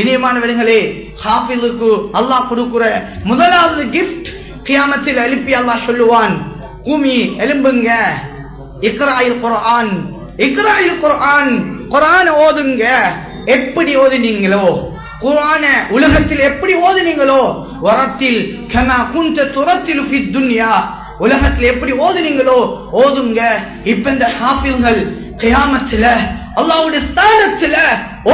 இனியமானவர்களே ஹாஃபிலுக்கு அல்லாஹ் கொடுக்குற முதலாவது கிஃப்ட் கியாமத்தில் எழுப்பி அல்லாஹ் சொல்லுவான் கூமி எலும்புங்க இக்ராயில் குரான் இக்ராயில் குரான் குரான ஓதுங்க. எப்படி ஓதுனீங்களோ குரான உலகத்தில் எப்படி ஓதுனீங்களோ வரத்தில் கமா குந்த துரத்தில் ஃபி துன்யா. உலகத்தில் எப்படி ஓதுனீங்களோ ஓதுங்க. இப்ப இந்த ஹாஃபில்கள் கியாமத்தில் அல்லாவுடைய ஸ்தானத்தில்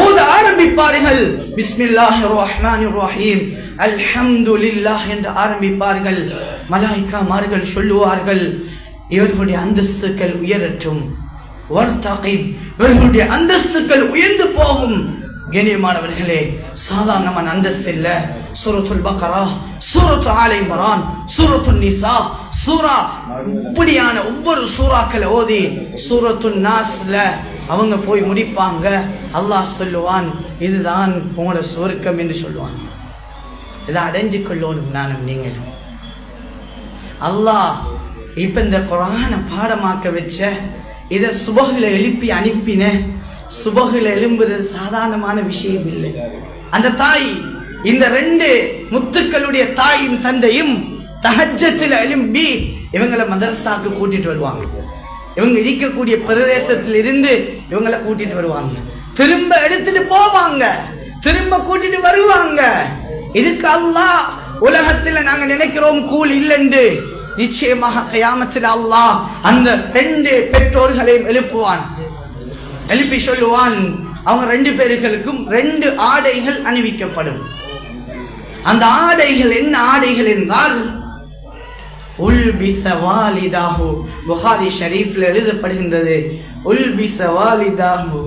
ஓத ஆரம்பிப்பார்கள். பிஸ்மில்லாஹ் ரஹ்மானிர் ரஹீம் அல்ஹம்துலில்லாஹ் என்று ஆரம்பிப்பார்கள். மலாய்க்கா மார்கள் சொல்லுவார்கள் இவர்களுடைய அந்தஸ்துக்கள் உயரட்டும். வர்த்தகிப் இவர்களுடைய அந்தஸ்துக்கள் உயர்ந்து போகும். கண்ணியமானவர்களே சாதாரணமான அந்தஸ்து இல்ல. சூரத்துல் பக்கரா சூரத்து ஆலை மரான் சூரத்து நிசா சூரா இப்படியான ஒவ்வொரு சூறாக்களை ஓதி சூரத்து நாஸ்ல அவங்க போய் முடிப்பாங்க. அல்லாஹ் சொல்லுவான் இதுதான் உங்களோட சுவர்க்கம் என்று சொல்லுவான். இதை அடைஞ்சு கொள்ளணும் நானும் நீங்கள் அல்லாஹ் இப்ப இந்த குரான பாடமாக்க வச்ச இதை சுபகுல எழுப்பி அனுப்பின சுபகுல எழும்புறது சாதாரணமான விஷயம் இல்லை. அந்த தாய் இந்த ரெண்டு முத்துக்களுடைய தாயும் தந்தையும் தகஜத்தில் எழும்பி இவங்களை மதரசாக்கு கூட்டிட்டு வருவாங்க. இவங்க இருக்கக்கூடிய பிரதேசத்தில் இருந்து இவங்களை கூட்டிட்டு வருவாங்க. திரும்ப எடுத்துட்டு போவாங்க. திரும்ப கூட்டிட்டு வருவாங்க. இதுக்கு அல்லாஹ் உலகத்துல நாங்க நினைக்கிறோம் கூல் இல்லைண்டு நிச்சயமாக கயாமத்தில் அல்லாஹ் அந்த ரெண்டு பெற்றோர்களையும் எழுப்புவான். எழுப்பி சொல்லுவான் அவங்க ரெண்டு பேர்களுக்கும் ரெண்டு ஆடைகள் அணிவிக்கப்படும். அந்த ஆடைகள் என்ன ஆடைகள் என்றால் உல்பிச வாலிதாஹு புகாரி ஷரீஃபில் எழுதப்படுகின்றது உல்பிச வாலிதாஹு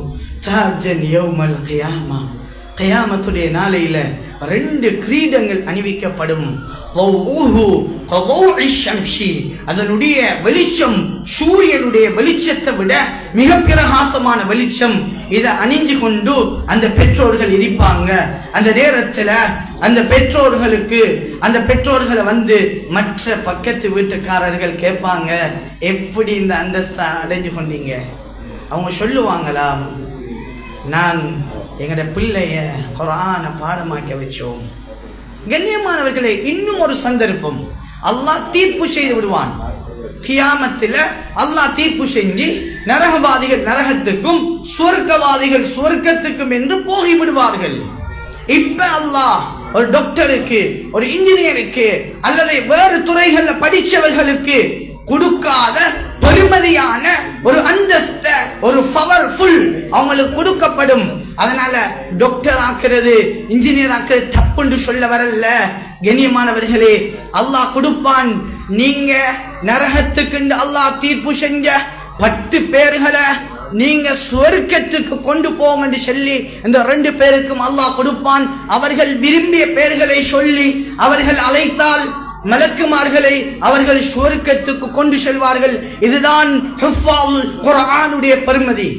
தாஜன் யௌமல் கியாமா. கயாமத்துடைய நாளையில ரெண்டு கிரீடங்கள் அணிவிக்கப்படும் அதனுடைய வெளிச்சம் சூரியனுடைய வெளிச்சத்தை விட மிக பிரகாசமான வெளிச்சம் இதை அணிஞ்சு கொண்டு அந்த பெற்றோர்கள் இருப்பாங்க அந்த நேரத்துல அந்த பெற்றோர்களுக்கு அந்த பெற்றோர்களை வந்து மற்ற பக்கத்து வீட்டுக்காரர்கள் கேட்பாங்க எப்படி இந்த அந்தஸ்தை அடைஞ்சு கொண்டீங்க அவங்க சொல்லுவாங்களா நான் எங்கட பிள்ளைய குரான பாடமாக்க வச்சோம். கண்ணியமானவர்களே இன்னும் ஒரு சந்தர்ப்பம். அல்லாஹ் தீர்ப்பு செய்து விடுவான். கியாமத்தில் அல்லாஹ் தீர்ப்பு செஞ்சு நரகவாதிகள் நரகத்துக்கும் சுவர்க்கவாதிகள் சுவர்க்கத்துக்கும் என்று போகிவிடுவார்கள் இப்ப அல்லாஹ் ஒரு டாக்டருக்கு ஒரு இன்ஜினியருக்கு அல்லது வேறு துறைகளில் படித்தவர்களுக்கு கொடுக்காத பெருமதியான ஒரு அந்தஸ்த அவங்களுக்கு கொடுக்கப்படும். அதனால டாக்டர் ஆக்குறது இன்ஜினியர் ஆக்குறது தப்புன்னு சொல்ல வரல. கண்ணியமானவர்களே அல்லாஹ் கொடுப்பான். நீங்க நரகத்துக்கு அல்லாஹ் தீர்ப்பு செஞ்ச பத்து பேர்களை நீங்க சுவர்க்கத்துக்கு கொண்டு போங்கன்னு சொல்லி இந்த ரெண்டு பேருக்கும் அல்லாஹ் கொடுப்பான். அவர்கள் விரும்பிய பெயர்களை சொல்லி அவர்கள் அழைத்தால் மலக்குமார்களை அவர்கள் சுவர்க்கத்துக்கு கொண்டு செல்வார்கள். இதுதான் குரானுடைய பெருமதி.